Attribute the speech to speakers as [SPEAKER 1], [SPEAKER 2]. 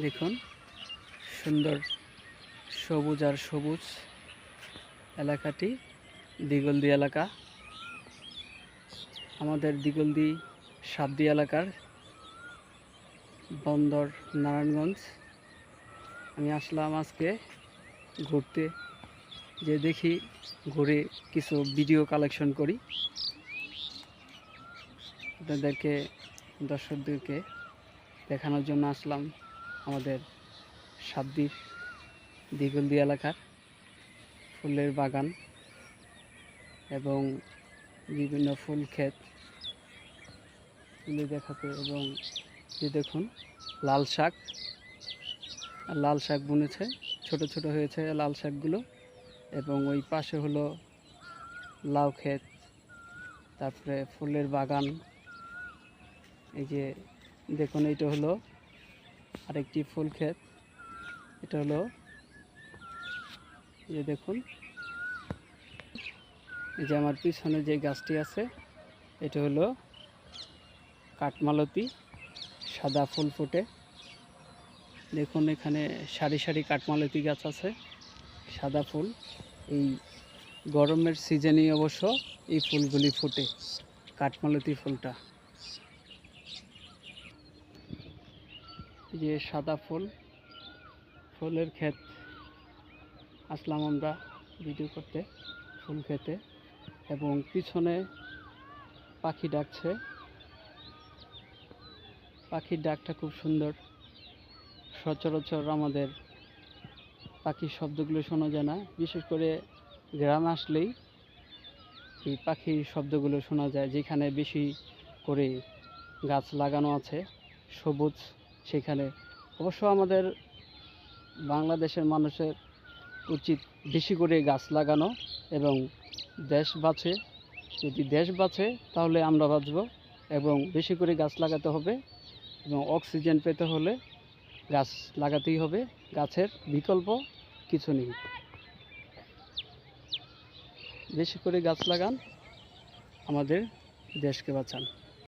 [SPEAKER 1] দেখুন, সুন্দর সবুজ আর সবুজ এলাকাটি, দিগলদি এলাকা। আমাদের দিগলদি সাবদি এলাকার বন্দর, নারায়ণগঞ্জ। আমি আসলাম আজকে ঘুরতে, যে দেখি ঘুরে কিছু ভিডিও কালেকশন করি। আপনাদেরকে, দর্শকদেরকে দেখানোর জন্য আসলাম। আমাদের সাবদির দিগলদি এলাকার ফুলের বাগান এবং বিভিন্ন ফুল ক্ষেত দেখাতে এবং যে দেখুন, লাল শাক। লাল শাক বুনেছে, ছোট ছোট হয়েছে লাল শাকগুলো এবং ওই পাশে হলো লাউ ক্ষেত, তারপরে ফুলের বাগান। এই যে দেখুন, এইটা হলো আরেকটি ফুল ক্ষেত। এটা হলো যে দেখুন। এই যে আমার পিছনে যে গাছটি আছে, এটা হলো কাঠমালতি সাদা ফুল ফোটে। দেখুন এখানে সারি সারি কাঠমালতি গাছ আছে, সাদা ফুল। এই গরমের সিজনেই অবশ্য এই ফুলগুলি ফোটে, কাঠমালতি ফুলটা। যে সাদা ফুল, ফুলের ক্ষেত। আসলাম আমরা ভিডিও করতে, ফুল খেতে। এবং পিছনে পাখি ডাকছে। পাখির ডাকটা খুব সুন্দর। সচরাচর আমাদের পাখির শব্দগুলো শোনা যায় না। বিশেষ করে গ্রাম আসলেই এই পাখির শব্দগুলো শোনা যায়, যেখানে বেশি করে গাছ লাগানো আছে। সবুজ সেখানে। অবশ্য আমাদের বাংলাদেশের মানুষের উচিত বেশি করে গাছ লাগানো এবং দেশ বাঁচে। যদি দেশ বাঁচে, তাহলে আমরা বাঁচব এবং বেশি করে গাছ লাগাতে হবে এবং অক্সিজেন পেতে হলে গাছ লাগাতেই হবে। গাছের বিকল্প কিছু নেই। বেশি করে গাছ লাগান, আমাদের দেশকে বাঁচান।